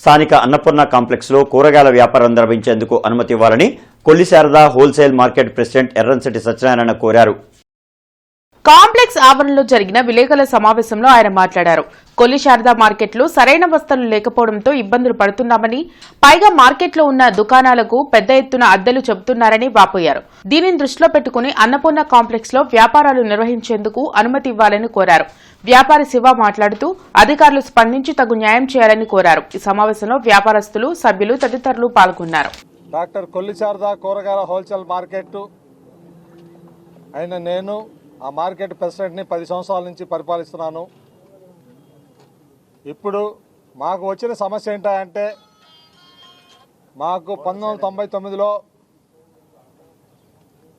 స్థానిక అన్నపూర్ణ కాంప్లెక్స్లో కూరగాయల వ్యాపారం నిర్వహించేందుకు అనుమతి ఇవ్వాలని Kollisarada wholesale market president Erramsetti Satyanarayana కోరారు. కాంప్లెక్స్ ఆవరణలో జరిగిన విలేకరుల సమావేశంలో ఆయన మాట్లాడారు. కొల్లి శారదా మార్కెట్లో సరైన వస్తువులు లేకపోవడంతో ఇబ్బందులు పడుతున్నామని పైగా మార్కెట్లో ఉన్న దుకాణాలకు పెద్ద ఎత్తున అద్దెలు చెబుతున్నారని వాపోయారు. దీనిని దృష్టిలో పెట్టుకుని అన్నపూర్ణ కాంప్లెక్స్లో వ్యాపారాలు నిర్వహించేందుకు అనుమతి ఇవ్వాలని కోరారు. వ్యాపారి శివ మాట్లాడుతూ అధికారులు స్పందించి తగు న్యాయం చేయాలని కోరారు. ఈ సమావేశంలో వ్యాపారస్తులు సభ్యులు తదితరులు పాల్గొన్నారు. డాక్టర్ కొల్లి శారదా కూరగాయల హోల్సేల్ మార్కెట్ అయిన నేను ఆ మార్కెట్ ప్రెసిడెంట్ని పది సంవత్సరాల నుంచి పరిపాలిస్తున్నాను. ఇప్పుడు మాకు వచ్చిన సమస్య ఏంటంటే మాకు పంతొమ్మిది వందల తొంభై తొమ్మిదిలో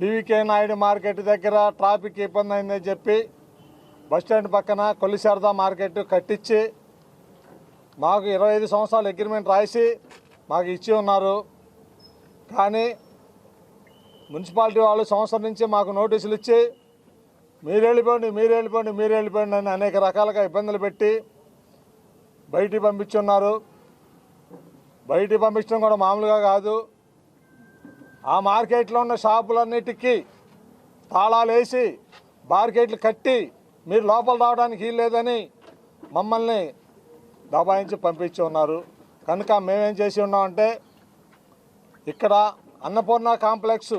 పీవీకే నాయుడు మార్కెట్ దగ్గర ట్రాఫిక్ ఇబ్బంది అయిందని చెప్పి బస్ స్టాండ్ పక్కన కొల్లిశారదా మార్కెట్ కట్టించి మాకు ఇరవై ఐదు సంవత్సరాలు అగ్రిమెంట్ రాసి మాకు ఇచ్చి ఉన్నారు. కానీ మున్సిపాలిటీ వాళ్ళు సంవత్సరం నుంచి మాకు నోటీసులు ఇచ్చి మీరు వెళ్ళిపోండి మీరు వెళ్ళిపోండి మీరు వెళ్ళిపోండి అని అనేక రకాలుగా ఇబ్బందులు పెట్టి బయటికి పంపించున్నారు. బయటికి పంపించడం కూడా మామూలుగా కాదు. ఆ మార్కెట్లో ఉన్న షాపులన్నిటికీ తాళాలు వేసి మార్కెట్లు కట్టి మీరు లోపల రావడానికి వీలు లేదని మమ్మల్ని దబాయించి పంపించి ఉన్నారు. కనుక మేమేం చేసి ఉన్నామంటే ఇక్కడ Annapurna complex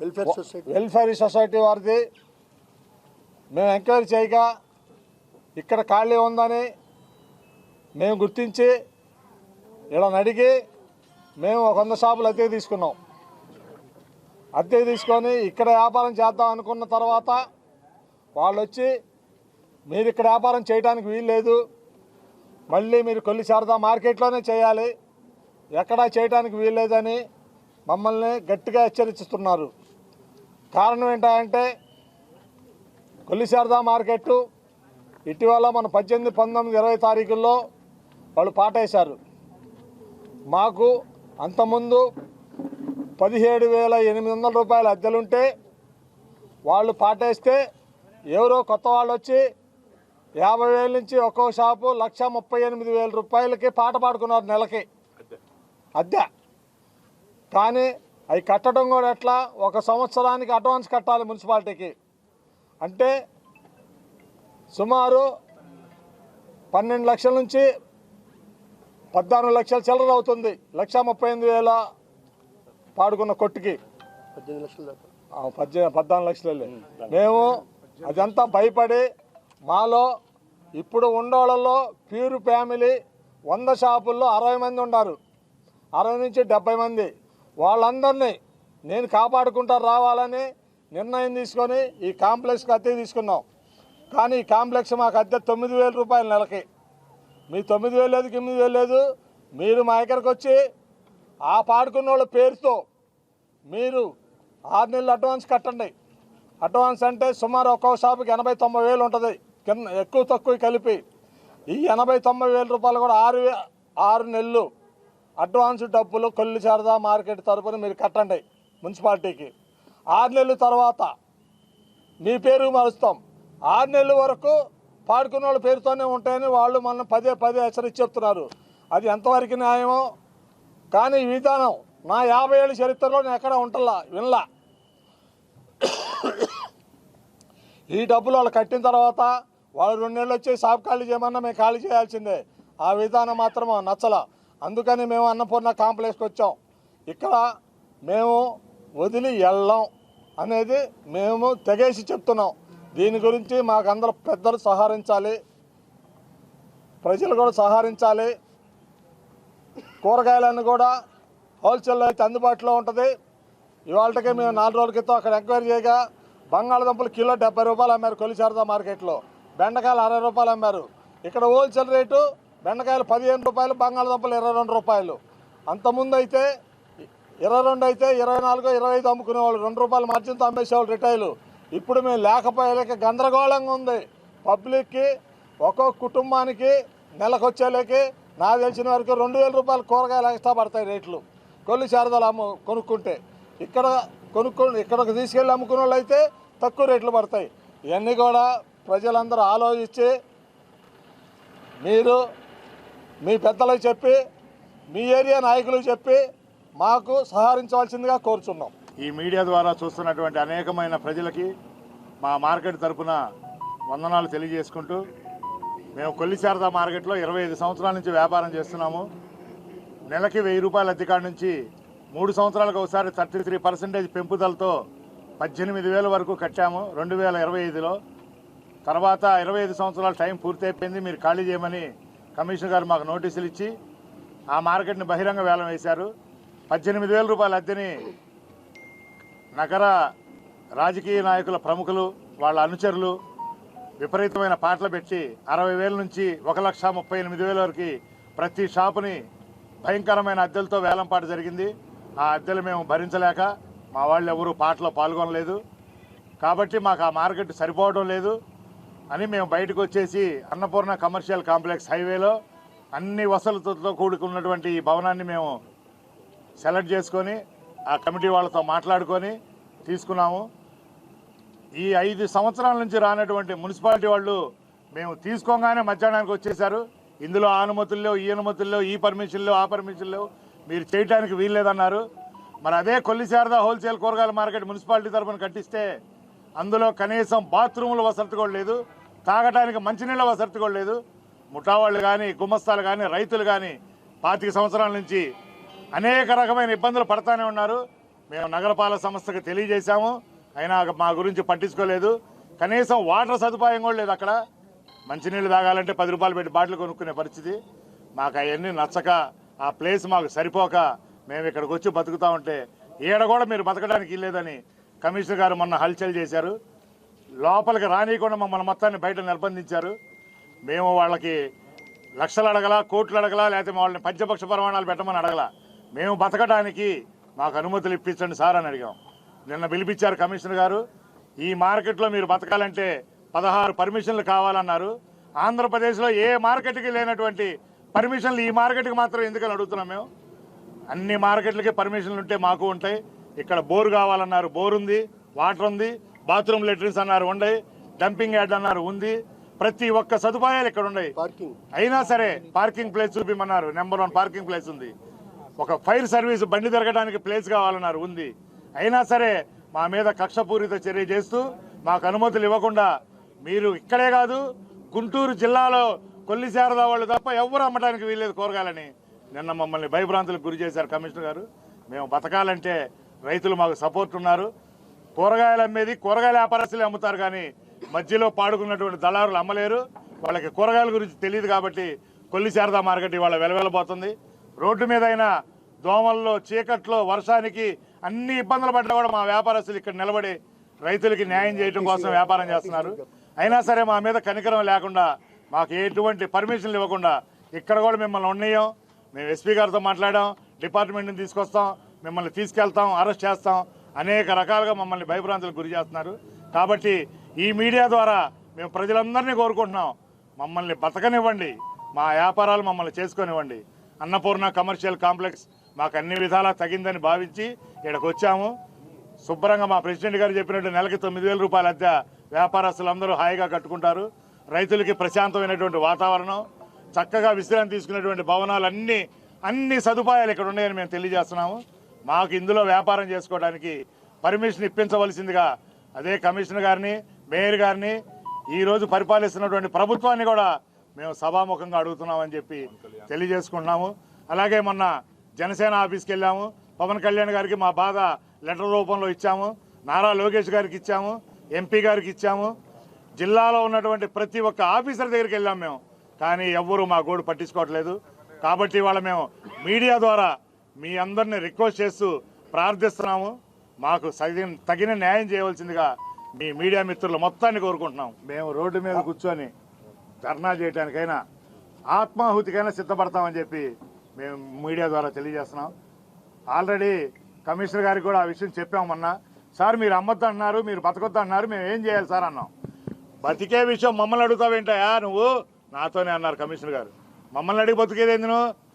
welfare society welfare society వారిది. మేము ఎంక్వైరీ చేయగా ఇక్కడ ఖాళీ ఉందని మేము గుర్తించి ఇలా అడిగి మేము ఒక వంద షాపులు అద్దెకి తీసుకున్నాం. అద్దెకి తీసుకొని ఇక్కడ వ్యాపారం చేద్దాం అనుకున్న తర్వాత వాళ్ళు వచ్చి మీరు ఇక్కడ వ్యాపారం చేయడానికి వీలు లేదు మళ్ళీ మీరు కొల్లి శారదా మార్కెట్లోనే చేయాలి. ఎక్కడా చేయడానికి వీల్లేదని మమ్మల్ని గట్టిగా హెచ్చరిస్తున్నారు. కారణం ఏంటంటే కొల్లి శారదా మార్కెట్ ఇటీవల మన పద్దెనిమిది పంతొమ్మిది ఇరవై తారీఖుల్లో వాళ్ళు పాటేశారు. మాకు అంతకుముందు పదిహేడు వేల ఎనిమిది వందల రూపాయల అద్దెలుంటే వాళ్ళు పాటేస్తే ఎవరో కొత్త వాళ్ళు వచ్చి యాభై వేల నుంచి ఒక్కో షాపు లక్ష ముప్పై ఎనిమిది వేల రూపాయలకి పాట పాడుకున్నారు నెలకి. అద్దె. కానీ అవి కట్టడం కూడా ఎట్లా? ఒక సంవత్సరానికి అడ్వాన్స్ కట్టాలి మున్సిపాలిటీకి. అంటే సుమారు పన్నెండు లక్షల నుంచి పద్నాలుగు లక్షల చిల్లర అవుతుంది. లక్ష ముప్పై ఎనిమిది వేల పాడుకున్న కొట్టుకి. పద్దెనిమిది పద్నాలుగు లక్షలు మేము అదంతా భయపడి మాలో ఇప్పుడు ఉండోళ్ళలో ప్యూర్ ఫ్యామిలీ వంద షాపుల్లో అరవై మంది ఉన్నారు అరవై నుంచి డెబ్బై మంది. వాళ్ళందరినీ నేను కాపాడుకుంటా రావాలని నిర్ణయం తీసుకొని ఈ కాంప్లెక్స్కి అద్దె తీసుకున్నాం. కానీ ఈ కాంప్లెక్స్ మాకు అద్దె తొమ్మిది వేల రూపాయల నెలకి. మీ తొమ్మిది వేలు లేదు ఎనిమిది వేలు లేదు. మీరు మా దగ్గరకు వచ్చి ఆ పాడుకున్న వాళ్ళ పేరుతో మీరు ఆరు నెలలు అడ్వాన్స్ కట్టండి. అడ్వాన్స్ అంటే సుమారు ఒక్కొక్క షాపుకి ఎనభై తొంభై వేలు ఉంటుంది. కింద ఎక్కువ తక్కువ కలిపి ఈ ఎనభై తొంభై వేల రూపాయలు కూడా ఆరు వే- ఆరు నెలలు అడ్వాన్స్ డబ్బులు కొల్లు శారదా మార్కెట్ తరపున మీరు కట్టండి మున్సిపాలిటీకి. ఆరు నెలల తర్వాత మీ పేరు మారుస్తాం. ఆరు నెలల వరకు పాడుకున్న వాళ్ళ పేరుతోనే ఉంటాయని వాళ్ళు మన పదే పదే హెచ్చరించి చెప్తున్నారు. అది ఎంతవరకు న్యాయమో? కానీ ఈ విధానం నా యాభై ఏళ్ళ చరిత్రలో నేను ఎక్కడ ఉంటలా వినలా. ఈ డబ్బులు వాళ్ళు కట్టిన తర్వాత వాళ్ళు రెండు నెలలు వచ్చి షాప్ ఖాళీ చేయమన్నా మేము ఖాళీ చేయాల్సిందే. ఆ విధానం మాత్రం నచ్చల. అందుకని మేము అన్నపూర్ణ కాంప్లెక్స్కి వచ్చాం. ఇక్కడ మేము వదిలి వెళ్ళాం అనేది మేము తెగేసి చెప్తున్నాం. దీని గురించి మాకు అందరూ పెద్దలు సహకరించాలి. ప్రజలు కూడా సహకరించాలి. కూరగాయలన్నీ కూడా హోల్సేల్లో అయితే అందుబాటులో ఉంటుంది. ఇవాళకి మేము నాలుగు రోజుల క్రితం అక్కడ ఎంక్వైరీ చేయగా బంగాళదుంపలు కిలో డెబ్బై రూపాయలు అమ్మారు కొలిశారదా మార్కెట్లో. బెండకాయలు అరవై రూపాయలు అమ్మారు. ఇక్కడ హోల్సేల్ రేటు బెండకాయలు పదిహేను రూపాయలు బంగాళదుంపలు ఇరవై రెండు రూపాయలు. అంతకుముందు అయితే ఇరవై రెండు అయితే ఇరవై నాలుగు ఇరవై ఐదు అమ్ముకునేవాళ్ళు. రెండు రూపాయలు మర్చింతో అమ్మేసేవాళ్ళు రిటైలు ఇప్పుడు మేము లేకపోయేలేక గందరగోళంగా ఉంది. పబ్లిక్కి ఒక్కొక్క కుటుంబానికి నెలకొచ్చేలేకి నాకు తెలిసిన వరకు రెండు వేల రూపాయలు కూరగాయలు ఎక్స్ట్రా పడతాయి రేట్లు. కొల్లి శారదాలు అమ్ము కొనుక్కుంటే. ఇక్కడ కొనుక్కు ఇక్కడికి తీసుకెళ్ళి అమ్ముకునే వాళ్ళు అయితే తక్కువ రేట్లు పడతాయి. ఇవన్నీ కూడా ప్రజలందరూ ఆలోచించి మీరు మీ పెద్దలకు చెప్పి మీ ఏరియా నాయకులకు చెప్పి మాకు సహకరించవలసిందిగా కోరుచున్నాం. ఈ మీడియా ద్వారా చూస్తున్నటువంటి అనేకమైన ప్రజలకి మా మార్కెట్ తరపున వందనాలు తెలియజేసుకుంటూ మేము కొల్లి శారదా మార్కెట్లో ఇరవై ఐదు సంవత్సరాల నుంచి వ్యాపారం చేస్తున్నాము. నెలకి వెయ్యి రూపాయల అద్దెకాడ నుంచి మూడు సంవత్సరాలకు ఒకసారి థర్టీ త్రీ పర్సెంటేజ్ పెంపుదలతో పద్దెనిమిది వేల వరకు కట్టాము రెండు వేల ఇరవై ఐదులో. తర్వాత ఇరవై ఐదు సంవత్సరాల టైం పూర్తయిపోయింది మీరు ఖాళీ చేయమని కమిషనర్ గారు మాకు నోటీసులు ఇచ్చి ఆ మార్కెట్ని బహిరంగ వేలం వేశారు. పద్దెనిమిది వేల రూపాయల అద్దెని నగర రాజకీయ నాయకుల ప్రముఖులు వాళ్ళ అనుచరులు విపరీతమైన పాటలు పెట్టి అరవై వేల నుంచి ఒక లక్ష ముప్పై ఎనిమిది వేల వరకు ప్రతి షాపుని భయంకరమైన అద్దెలతో వేలంపాట జరిగింది. ఆ అద్దెలు మేము భరించలేక మా వాళ్ళు ఎవరూ పాటలో పాల్గొనలేదు. కాబట్టి మాకు ఆ మార్కెట్ సరిపోవడం లేదు. అని మేము బయటకు వచ్చేసి అన్నపూర్ణ కమర్షియల్ కాంప్లెక్స్ హైవేలో అన్ని వసతులతో కూడుకున్నటువంటి ఈ భవనాన్ని మేము సెలెక్ట్ చేసుకొని ఆ కమిటీ వాళ్ళతో మాట్లాడుకొని తీసుకున్నాము. ఈ ఐదు సంవత్సరాల నుంచి రానటువంటి మున్సిపాలిటీ వాళ్ళు మేము తీసుకోగానే మధ్యాహ్నానికి వచ్చేసారు ఇందులో అనుమతుల్లో ఈ అనుమతుల్లో ఈ పర్మిషన్లో ఆ పర్మిషన్లో మీరు చేయడానికి వీల్లేదన్నారు. మరి అదే కొల్లిశారదా హోల్సేల్ కూరగాయల మార్కెట్ మున్సిపాలిటీ తరఫున కట్టిస్తే అందులో కనీసం బాత్రూముల వసతి కూడా లేదు తాగడానికి మంచినీళ్ళ వసతి కూడా లేదు. ముఠావాళ్ళు కానీ గుమస్తాలు కానీ రైతులు కానీ పాతిక సంవత్సరాల నుంచి అనేక రకమైన ఇబ్బందులు పడతానే ఉన్నారు. మేము నగరపాలక సంస్థకు తెలియజేశాము. అయినా మా గురించి పట్టించుకోలేదు. కనీసం వాటర్ సదుపాయం కూడా లేదు అక్కడ. మంచినీళ్ళు తాగాలంటే పది రూపాయలు పెట్టి బాటిల్ కొనుక్కునే పరిస్థితి. మాకు అవన్నీ నచ్చక ఆ ప్లేస్ మాకు సరిపోక మేము ఇక్కడికి వచ్చి బతుకుతా ఉంటే ఈడ కూడా మీరు బతకడానికి లేదని కమిషనర్ గారు మొన్న హల్చల్ చేశారు. లోపలికి రానియకుండా మమ్మల్ని మొత్తాన్ని బయట నిర్బంధించారు. మేము వాళ్ళకి లక్షలు అడగలా కోట్లు అడగలా లేకపోతే వాళ్ళని పంచపక్ష ప్రమాణాలు పెట్టమని అడగలా. మేము బతకడానికి మాకు అనుమతులు ఇప్పించండి సార్ అని అడిగాం. నిన్న పిలిపించారు కమిషనర్ గారు. ఈ మార్కెట్లో మీరు బతకాలంటే పదహారు పర్మిషన్లు కావాలన్నారు. ఆంధ్రప్రదేశ్లో ఏ మార్కెట్కి లేనటువంటి పర్మిషన్లు ఈ మార్కెట్కి మాత్రం ఎందుకని అడుగుతున్నాం మేము? అన్ని మార్కెట్లకి పర్మిషన్లు ఉంటే మాకు ఉంటాయి. ఇక్కడ బోర్ కావాలన్నారు బోర్ ఉంది వాటర్ ఉంది బాత్రూమ్ లెట్రిన్స్ అన్నారు ఉన్నాయి డంపింగ్ యార్డ్ అన్నారు ఉంది. ప్రతి ఒక్క సదుపాయాలు ఇక్కడ ఉన్నాయి. అయినా సరే పార్కింగ్ ప్లేస్ చూపిమన్నారు నెంబర్ వన్ పార్కింగ్ ప్లేస్ ఉంది. ఒక ఫైర్ సర్వీస్ బండి తిరగడానికి ప్లేస్ కావాలన్నారు ఉంది. అయినా సరే మా మీద కక్షపూరిత చర్య చేస్తూ మాకు అనుమతులు ఇవ్వకుండా మీరు ఇక్కడే కాదు గుంటూరు జిల్లాలో కొల్లి శారదా వాళ్ళు తప్ప ఎవరు అమ్మడానికి వీల్లేదు కూరగాయలని. నిన్న మమ్మల్ని భయభ్రాంతులకు గురి చేశారు కమిషనర్ గారు. మేము బతకాలంటే రైతులు మాకు సపోర్ట్ ఉన్నారు. కూరగాయలు అమ్మేది కూరగాయల వ్యాపారస్తులే అమ్ముతారు కానీ మధ్యలో పాడుకున్నటువంటి దళారులు అమ్మలేరు. వాళ్ళకి కూరగాయల గురించి తెలియదు కాబట్టి కొల్లి శారదా మార్కెట్ ఇవాళ వెలవెలబోతుంది. రోడ్డు మీద అయినా దోమల్లో చీకట్లో వర్షానికి అన్ని ఇబ్బందులు పడ్డా కూడా మా వ్యాపారస్తులు ఇక్కడ నిలబడి రైతులకి న్యాయం చేయడం కోసం వ్యాపారం చేస్తున్నారు. అయినా సరే మా మీద కనికరం లేకుండా మాకు ఎటువంటి పర్మిషన్లు ఇవ్వకుండా ఇక్కడ కూడా మిమ్మల్ని ఉన్నాయం మేము ఎస్పీ గారితో మాట్లాడాం డిపార్ట్మెంట్ని తీసుకొస్తాం. మిమ్మల్ని తీసుకెళ్తాం అరెస్ట్ చేస్తాం అనేక రకాలుగా మమ్మల్ని భయభ్రాంతులకు గురి చేస్తున్నారు. కాబట్టి ఈ మీడియా ద్వారా మేము ప్రజలందరినీ కోరుకుంటున్నాం. మమ్మల్ని బతకనివ్వండి. మా వ్యాపారాలు మమ్మల్ని చేసుకొనివ్వండి. అన్నపూర్ణ కమర్షియల్ కాంప్లెక్స్ మాకు అన్ని విధాలా తగిందని భావించి ఇక్కడికి వచ్చాము శుభ్రంగా మా ప్రెసిడెంట్ గారు చెప్పినట్టు నెలకి తొమ్మిది వేల రూపాయల అద్దె వ్యాపారస్తులందరూ హాయిగా కట్టుకుంటారు. రైతులకి ప్రశాంతమైనటువంటి వాతావరణం చక్కగా విశ్రాంతి తీసుకునేటువంటి భవనాలు అన్ని అన్ని సదుపాయాలు ఇక్కడ ఉన్నాయని మేము తెలియజేస్తున్నాము. మాకు ఇందులో వ్యాపారం చేసుకోవడానికి పర్మిషన్ ఇప్పించవలసిందిగా అదే కమిషనర్ గారిని మేయర్ గారిని ఈరోజు పరిపాలిస్తున్నటువంటి ప్రభుత్వాన్ని కూడా మేము సభాముఖంగా అడుగుతున్నామని చెప్పి తెలియజేసుకుంటున్నాము. అలాగే మొన్న జనసేన ఆఫీస్కి వెళ్ళాము. పవన్ కళ్యాణ్ గారికి మా బాధ లెటర్ రూపంలో ఇచ్చాము. నారా లోకేష్ గారికి ఇచ్చాము. ఎంపీ గారికి ఇచ్చాము. జిల్లాలో ఉన్నటువంటి ప్రతి ఒక్క ఆఫీసర్ దగ్గరికి వెళ్ళాం మేము. కానీ ఎవ్వరూ మా గోడు పట్టించుకోవట్లేదు. కాబట్టి వాళ్ళ మేము మీడియా ద్వారా మీ అందరిని రిక్వెస్ట్ చేస్తూ ప్రార్థిస్తున్నాము. మాకు తగిన తగిన న్యాయం చేయవలసిందిగా మీ మీడియా మిత్రులు మొత్తాన్ని కోరుకుంటున్నాం. మేము రోడ్డు మీద కూర్చొని ధర్నా చేయడానికైనా ఆత్మాహుతికైనా సిద్ధపడతామని చెప్పి మేము మీడియా ద్వారా తెలియజేస్తున్నాం. ఆల్రెడీ కమిషనర్ గారికి కూడా ఆ విషయం చెప్పాము మొన్న. సార్ మీరు అమ్మొద్దు అన్నారు మీరు బతకొద్దు అన్నారు మేము ఏం చేయాలి సార్? అన్నాం. బతికే విషయం మమ్మల్ని అడుగుతావేంటయా నువ్వు? నాతోనే అన్నారు కమిషనర్ గారు. మమ్మల్ని అడిగి బతికేదేంది నువ్వు?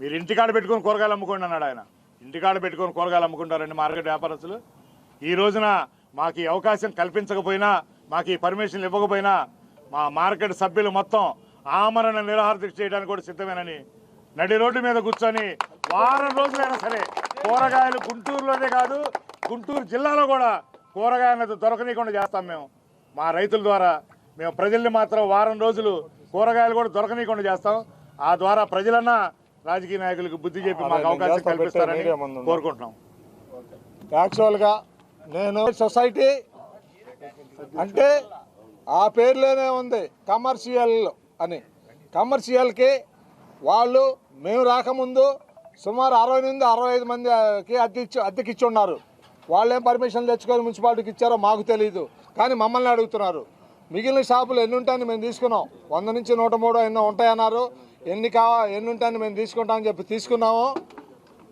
మీరు ఇంటికాడ పెట్టుకొని కూరగాయలు అమ్ముకోండి అన్నాడు ఆయన. ఇంటికాడ పెట్టుకొని కూరగాయలు అమ్ముకుంటారండి మార్కెట్ వ్యాపారస్తులు. ఈ రోజున మాకు ఈ అవకాశం కల్పించకపోయినా మాకు ఈ పర్మిషన్లు ఇవ్వకపోయినా మా మార్కెట్ సభ్యులు మొత్తం ఆమరణ నిరాహార చేయడానికి కూడా సిద్ధమేనని నడి రోడ్డు మీద కూర్చొని వారం రోజులైనా సరే కూరగాయలు గుంటూరులోనే కాదు గుంటూరు జిల్లాలో కూడా కూరగాయలు దొరకనీయకుండా చేస్తాం మేము. మా రైతుల ద్వారా మేము ప్రజల్ని మాత్రం వారం రోజులు కూరగాయలు కూడా దొరకనీయకుండా చేస్తాం. ఆ ద్వారా ప్రజలన్నా రాజకీయ నాయకులకు బుద్ధి చెప్పి మాకు అవకాశం కల్పిస్తారని. కోరుకుంటున్నాం. యాక్చువల్గా నేను సొసైటీ అంటే ఆ పేర్లోనే ఉంది కమర్షియల్ అని. కమర్షియల్కి వాళ్ళు మేము రాకముందు సుమారు అరవై నుండి అరవై ఐదు మందికి అద్దె ఇచ్చి అద్దెకి ఇచ్చి ఉన్నారు వాళ్ళేం పర్మిషన్ తెచ్చుకొని మున్సిపాలిటీకి ఇచ్చారో మాకు తెలియదు కానీ మమ్మల్ని అడుగుతున్నారు. మిగిలిన షాపులు ఎన్ని ఉంటాయని మేము తీసుకున్నాం. వంద నుంచి నూట మూడు ఎన్నో ఉంటాయన్నారు. ఎన్ని కావా ఎన్ని ఉంటాయని మేము తీసుకుంటామని చెప్పి తీసుకున్నాము.